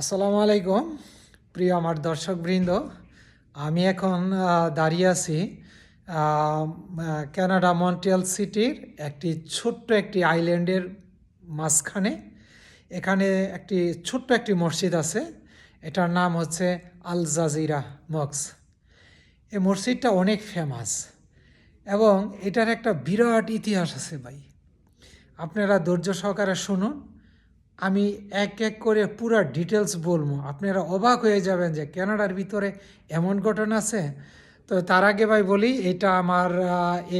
আসসালামু আলাইকুম, প্রিয় আমার দর্শকবৃন্দ। আমি এখন দাঁড়িয়ে আছি কানাডা মন্ট্রিয়াল সিটির একটি ছোট্ট একটি আইল্যান্ডের মাঝখানে। এখানে একটি ছোট্ট একটি মসজিদ আছে, এটার নাম হচ্ছে আল জাজিরা মক্স। এই মসজিদটা অনেক ফেমাস এবং এটার একটা বিরাট ইতিহাস আছে ভাই। আপনারা ধৈর্য সহকারে শুনুন। আমি এক এক করে পুরো ডিটেলস বলব। আপনারা অবাক হয়ে যাবেন যে কানাডার ভিতরে এমন ঘটনা আছে। তো তার আগে ভাই বলি, এটা আমার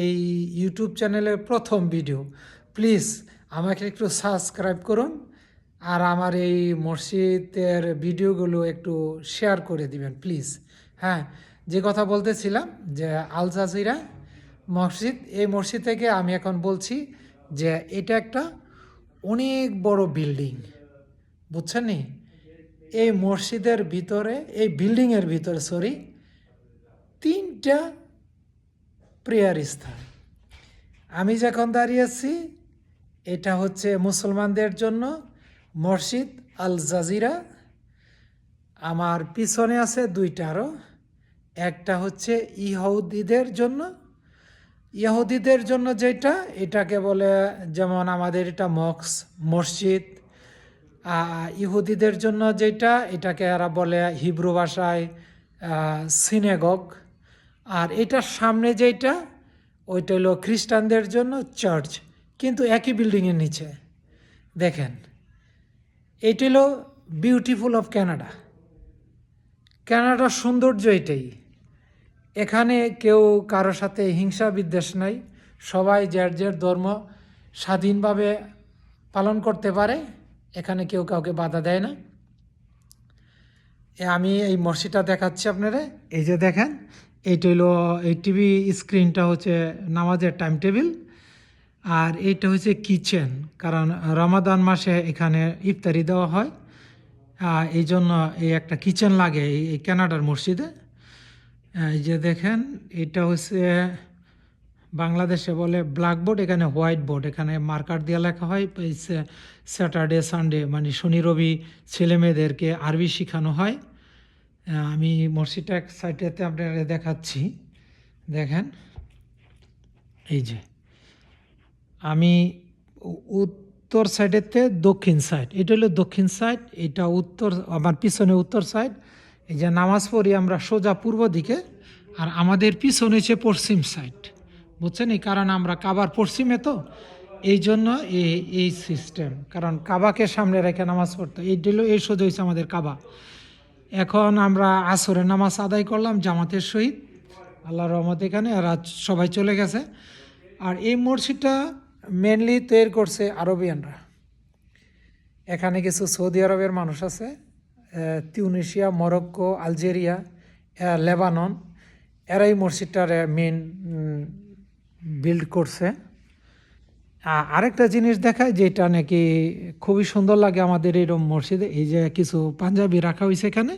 এই ইউটিউব চ্যানেলের প্রথম ভিডিও প্লিজ আমাকে একটু সাবস্ক্রাইব করুন আর আমার এই মসজিদের ভিডিওগুলো একটু শেয়ার করে দিবেন প্লিজ হ্যাঁ যে কথা বলতেছিলাম যে আল জাজিরা মসজিদ, এই মসজিদ থেকে আমি এখন বলছি যে এটা একটা অনেক বড় বিল্ডিং। বুঝছেন নি? এই মসজিদের ভিতরে, এই বিল্ডিংয়ের ভিতরে সরি তিনটা প্রেয়ার স্থান। আমি যখন দাঁড়িয়ে আছি, এটা হচ্ছে মুসলমানদের জন্য মসজিদ আল জাজিরা। আমার পিছনে আছে দুইটা আরও একটা হচ্ছে ইহুদিদের জন্য ইহুদিদের জন্য যেটা, এটাকে বলে যেমন আমাদের এটা মক্স, মসজিদ। ইহুদিদের জন্য যেটা, এটাকে এরা বলে হিব্রু ভাষায় সিনেগগ। আর এটার সামনে যেটা, ওইটা হলো খ্রিস্টানদের জন্য চার্চ, কিন্তু একই বিল্ডিংয়ের নিচে। দেখেন, এইটা হলো বিউটিফুল অফ ক্যানাডা কানাডার সৌন্দর্য এটাই। এখানে কেউ কারোর সাথে হিংসা বিদ্বেষ নাই। সবাই যার যার ধর্ম স্বাধীনভাবে পালন করতে পারে, এখানে কেউ কাউকে বাধা দেয় না। আমি এই মসজিদটা দেখাচ্ছি আপনারা। এই যে দেখেন, এইটা হলো, এই টিভি স্ক্রিনটা হচ্ছে নামাজের টাইম টেবিল, আর এইটা হচ্ছে কিচেন, কারণ রমাদান মাসে এখানে ইফতারি দেওয়া হয়। এই জন্য এই একটা কিচেন লাগে এই কানাডার মসজিদে। যে দেখেন, এটা হচ্ছে বাংলাদেশে বলে ব্ল্যাকবোর্ড এখানে হোয়াইট বোর্ড এখানে মার্কার দিয়ে লেখা হয়। স্যাটারডে সানডে মানে শনি, রবি ছেলে মেয়েদেরকে আরবি শেখানো হয়। আমি মসজিদটা এক সাইডেতে আপনাদের দেখাচ্ছি। দেখেন, এই যে আমি উত্তর সাইডেতে দক্ষিণ সাইড এটা হলো দক্ষিণ সাইড এটা উত্তর, আমার পিছনে উত্তর সাইড এই যে নামাজ পড়ি আমরা সোজা পূর্ব দিকে, আর আমাদের পিছনে হচ্ছে পশ্চিম সাইড বুঝছেন? এই কারণ আমরা কাবার পশ্চিমে তো, এই জন্য এই এই সিস্টেম কারণ কাবাকে সামনে রেখে নামাজ পড়তো এই হলো এই সোজা হয়েছে আমাদের কাবা। এখন আমরা আসরের নামাজ আদায় করলাম, জামাতের সহিত। আল্লাহ রহমত এখানে, আর সবাই চলে গেছে। আর এই মসজিদটা মেনলি তৈরি করছে আরবিয়ানরা। এখানে কিছু সৌদি আরবের মানুষ আছে। তিউনিশিয়া, মরক্কো, আলজেরিয়া লেবানন, এরাই মসজিদটার মেন বিল্ড করছে। আরেকটা জিনিস দেখায় যেটা নাকি খুবই সুন্দর লাগে আমাদের এরকম মসজিদে, এই যে কিছু পাঞ্জাবি রাখা হয়েছে এখানে।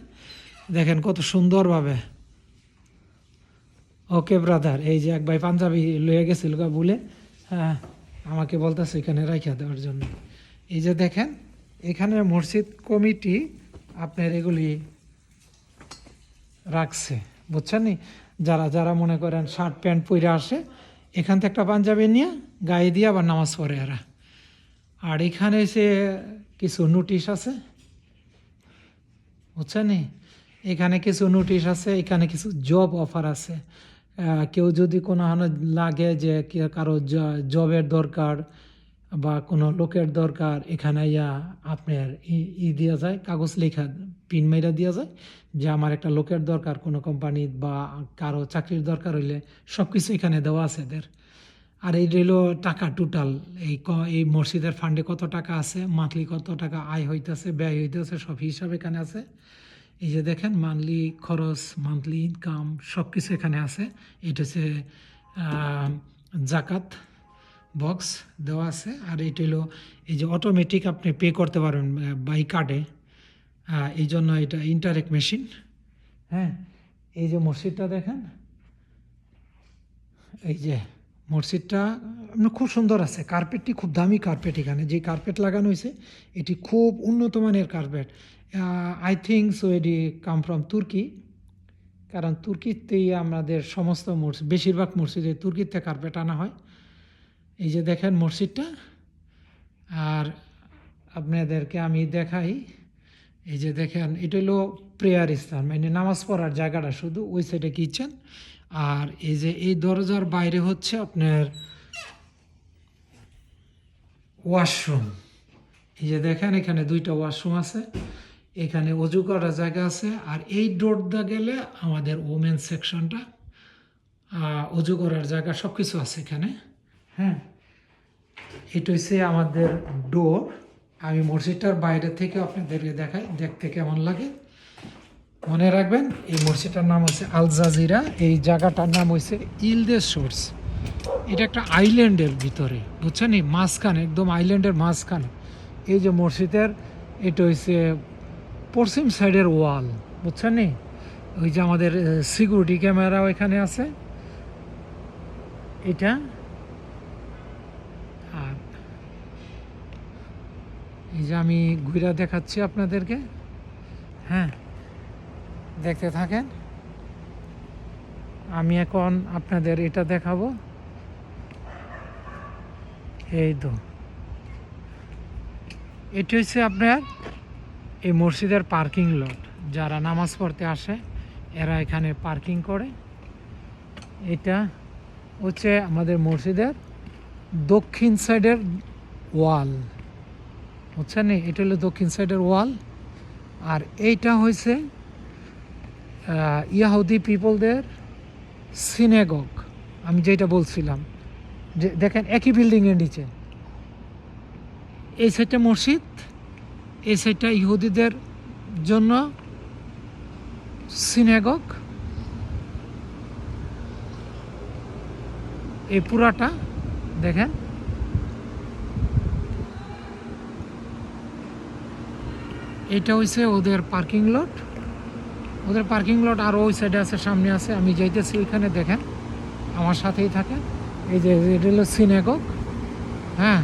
দেখেন কত সুন্দরভাবে। ওকে ব্রাদার এই যে এক ভাই পাঞ্জাবি লয়ে গেছিল বলে। হ্যাঁ আমাকে বলতেছে এখানে রাখিয়া দেওয়ার জন্য। এই যে দেখেন এখানে মসজিদ কমিটি আপনার এগুলি রাখছে। বুঝছেন যারা যারা মনে করেন শার্ট প্যান্ট পরে আসে, এখান থেকে একটা পাঞ্জাবি নিয়ে গায়ে দিয়ে আবার নামাজ পড়ে এরা। আর এখানে সে কিছু নোটিশ আছে? বুঝছেন? এখানে কিছু নোটিশ আছে, এখানে কিছু জব অফার আছে। কেউ যদি কোনো লাগে যে কারও জবের দরকার বা কোনো লোকের দরকার, এখানে ইয়া আপনার ই- দেওয়া যায়, কাগজ লেখা, পিন মেরা দেওয়া যায়, যে আমার একটা লোকের দরকার, কোনো কোম্পানি বা কারও চাকরির দরকার হইলে সব কিছু এখানে দেওয়া আছে এদের। আর এই রইল টাকা টোটাল এই ক- এই মসজিদের ফান্ডে কত টাকা আছে মান্থলি কত টাকা আয় হইতেছে, ব্যয় হইতেছে, সব হিসাব এখানে আছে। এই যে দেখেন মান্থলি খরচ মান্থলি ইনকাম সব কিছু এখানে আছে। এটা হচ্ছে জাকাত। বক্স দেওয়া আছে, আর এটা হলো এই যে অটোমেটিক আপনি পে করতে পারবেন বাই কার্ডে এই জন্য এটা ইন্টারেক্ট মেশিন হ্যাঁ এই যে মসজিদটা দেখেন, এই যে মসজিদটা খুব সুন্দর আছে। কার্পেটটি খুব দামি কার্পেট এখানে। যে কার্পেট লাগানো হয়েছে, এটি খুব উন্নত মানের কার্পেট আই থিঙ্ক সো এটি কাম ফ্রম তুর্কি কারণ তুর্কিতেই আমাদের সমস্ত মসজিদ, বেশিরভাগ মসজিদে তুর্কিতে কার্পেট আনা হয়। এই যে দেখেন মসজিদটা, আর আপনাদেরকে আমি দেখাই। এই যে দেখেন, এটা হলো প্রেয়ার স্থান মানে নামাজ পড়ার জায়গাটা শুধু ওই সাইডে কিচেন। আর এই যে এই দরজার বাইরে হচ্ছে আপনার ওয়াশরুম। এই যে দেখেন, এখানে দুইটা ওয়াশরুম আছে, এখানে অজু করার জায়গা আছে, আর এই ডোরটা গেলে আমাদের ওমেন সেকশনটা অজু করার জায়গা সব কিছু আছে এখানে। হ্যাঁ এটা হচ্ছে আমাদের ডোর আমি মসজিদটার বাইরে থেকে আপনাদেরকে দেখাই, দেখতে কেমন লাগে। মনে রাখবেন, এই মসজিদটার নাম হচ্ছে আল জাজিরা। এই জায়গাটার নাম হচ্ছে ইলদে সোর্স এটা একটা আইল্যান্ডের ভিতরে, বুঝছেন এই মাঝখানে, একদম আইল্যান্ডের মাঝখানে। এই যে মসজিদের, এটা হচ্ছে পশ্চিম সাইডের ওয়াল, বুঝছেন নি? ওই যে আমাদের সিকিউরিটি ক্যামেরাও এখানে আছে। এটা এই যে আমি ঘুরা দেখাচ্ছি আপনাদেরকে। হ্যাঁ দেখতে থাকেন। আমি এখন আপনাদের এটা দেখাবো। এই তো। এটি হচ্ছে আপনার এই মসজিদের পার্কিং লট। যারা নামাজ পড়তে আসে, এরা এখানে পার্কিং করে। এটা হচ্ছে আমাদের মসজিদের দক্ষিণ সাইডের ওয়াল। বুঝছেন? এটা হলো দক্ষিণ সাইডের ওয়াল। আর এইটা হয়েছে ইয়াহুদি পিপলদের সিনেগক আমি যেটা বলছিলাম, যে দেখেন একই বিল্ডিংয়ের নিচে। এই সাইডটা মসজিদ, এই সাইডটা ইহুদিদের জন্য সিনেগক এই পুরাটা, দেখেন এটা হইছে ওদের পার্কিং লট ওদের পার্কিং লট আর ওই সাইডে আছে, সামনে আছে। আমি যাইতেছি ওইখানে দেখেন। আমার সাথেই থাকে। এই যে, এটা হলো সিনেগক হ্যাঁ।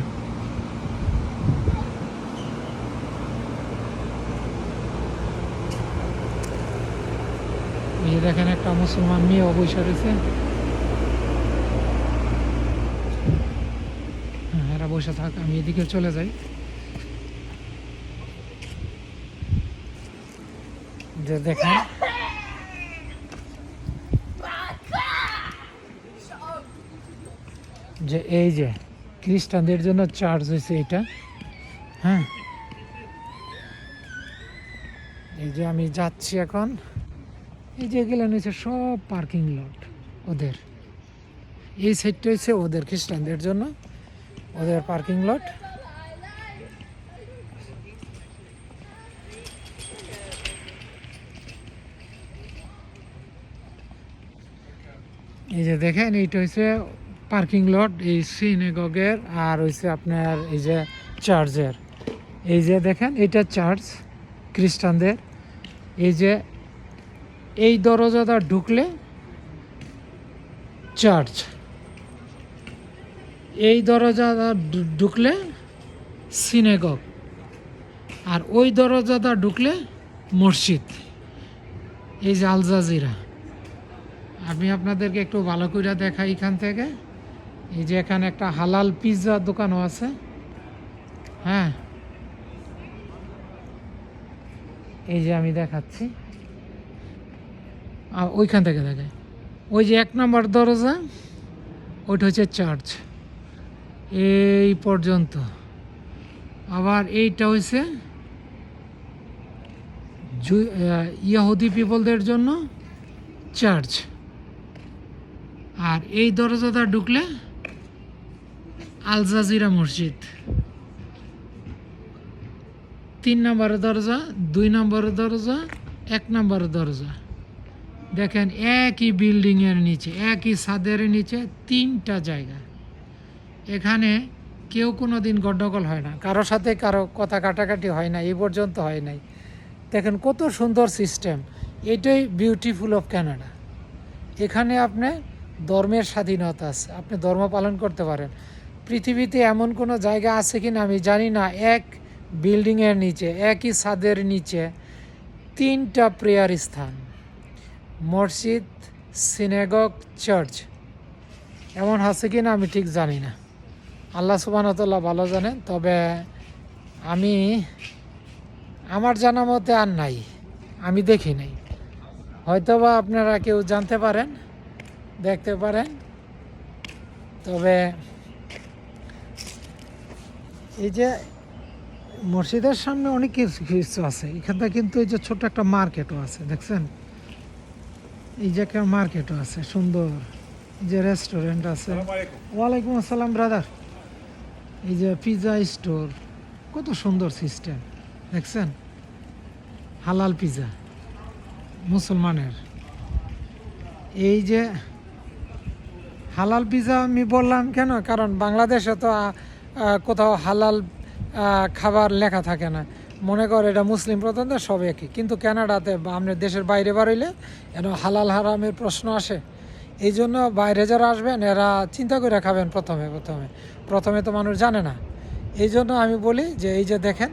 এই যে দেখেন, একটা মুসলমান মেয়ে অবসর রয়েছে হ্যাঁ এরা বসে থাক, আমি এদিকে চলে যাই। যে দেখেন। যে এই যে, খ্রিস্টানদের জন্য চার্জ হয়েছে এটা। হ্যাঁ। এই যে আমি যাচ্ছি এখন। এই যে এগুলো নিচে সব পার্কিং লট ওদের। এই সাইডটা হচ্ছে ওদের খ্রিস্টানদের জন্য, ওদের পার্কিং লট এই যে দেখেন, এইটা হচ্ছে পার্কিং লট এই সিনেগগের আর হচ্ছে আপনার এই যে চার্জের এই যে দেখেন এটা চার্জ খ্রিস্টানদের। এই যে এই দরজাটা ঢুকলে চার্চ এই দরজাটা ঢুকলে সিনেগগ আর ওই দরজাটা ঢুকলে মসজিদ। এই যে আল জাজিরা। আমি আপনাদেরকে একটু ভালো করে দেখাই এখান থেকে। এই যে এখানে একটা হালাল পিৎজা দোকানও আছে। হ্যাঁ। এই যে আমি দেখাচ্ছি। আর ওইখান থেকে দেখায় ওই যে এক নম্বর দরজা ওইটা হচ্ছে চার্চ এই পর্যন্ত। আবার এইটা আহ, ইয়াহুদি পিপলদের জন্য চার্চ আর এই দরজাটা ঢুকলে আলজাজিরা মসজিদ। তিন নম্বরের দরজা, দুই নম্বরের দরজা, এক নম্বরের দরজা। দেখেন একই বিল্ডিংয়ের নিচে, একই ছাদের নিচে তিনটা জায়গা। এখানে কেউ কোনো দিন গণ্ডগোল হয় না, কারও সাথে কারও কথা কাটাকাটি হয় না, এই পর্যন্ত হয় নাই। দেখেন কত সুন্দর সিস্টেম, এটাই বিউটিফুল অফ ক্যানাডা এখানে আপনি ধর্মের স্বাধীনতা আছে। আপনি ধর্ম পালন করতে পারেন। পৃথিবীতে এমন কোনো জায়গা আছে কি না আমি জানি না। এক বিল্ডিংয়ের নিচে, একই ছাদের নিচে, তিনটা প্রেয়ার স্থান। মসজিদ সিনেগক চার্চ। এমন আছে কি না আমি ঠিক জানি না। আল্লাহ সুবাহতাল্লাহ ভালো জানেন, তবে আমি, আমার জানা মতে আর নাই। আমি দেখি নাই। হয়তোবা আপনারা কেউ জানতে পারেন। দেখতে পারেন। তবে এই যে মসজিদের সামনে অনেক কিছু আছে। এখানটা কিন্তু এই যে ছোট একটা মার্কেটও আছে দেখছেন? এই যে একটা মার্কেটও আছে সুন্দর। যে রেস্টুরেন্ট আছে। ওয়ালাইকুম আসসালাম ব্রাদার। এই যে পিজা স্টোর কত সুন্দর সিস্টেম দেখছেন? হালাল পিজা মুসলমানের। এই যে হালাল পিজা আমি বললাম কেন? কারণ বাংলাদেশে তো কোথাও হালাল খাবার লেখা থাকে না। মনে করে এটা মুসলিম প্রধান সব একই। কিন্তু কানাডাতে বা আমাদের দেশের বাইরে বাড়াইলে এর হালাল হারামের প্রশ্ন আসে। এই জন্য বাইরে যারা আসবেন, এরা চিন্তা করে খাবেন প্রথমে প্রথমে। প্রথমে তো মানুষ জানে না। এই জন্য আমি বলি যে, এই যে দেখেন,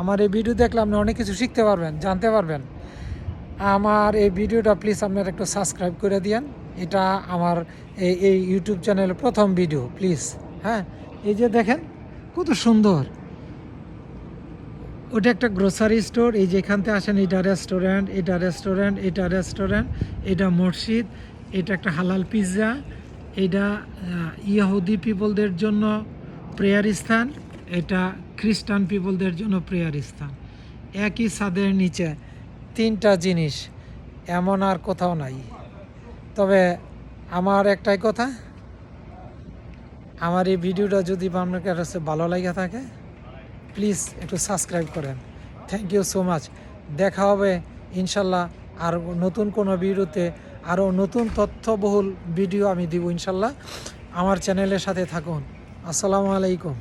আমার এই ভিডিও দেখলে আপনি অনেক কিছু শিখতে পারবেন, জানতে পারবেন। আমার এই ভিডিওটা প্লিজ আপনারা একটু সাবস্ক্রাইব করে দিয়েন। এটা আমার এই এই ইউটিউব চ্যানেলের প্রথম ভিডিও প্লিজ হ্যাঁ এই যে দেখেন, কত সুন্দর। ওটা একটা গ্রোসারি স্টোর এই যেখানতে আসেন, এটা রেস্টুরেন্ট এটা রেস্টুরেন্ট এটা রেস্টুরেন্ট এটা মসজিদ, এটা একটা হালাল পিৎজা এটা ইয়াহুদি পিপলদের জন্য প্রেয়ার স্থান, এটা খ্রিস্টান পিপলদের জন্য প্রেয়ার স্থান। একই ছাদের নিচে তিনটা জিনিস, এমন আর কোথাও নাই। তবে আমার একটাই কথা, আমার এই ভিডিওটা যদি আপনার কাছে ভালো লাগে থাকে প্লিজ একটু সাবস্ক্রাইব করেন। থ্যাংক ইউ সো মাচ দেখা হবে ইনশাল্লাহ আর নতুন কোনো ভিডিওতে, আরও নতুন তথ্যবহুল ভিডিও আমি দিব ইনশাল্লাহ। আমার চ্যানেলের সাথে থাকুন। আসসালামু আলাইকুম।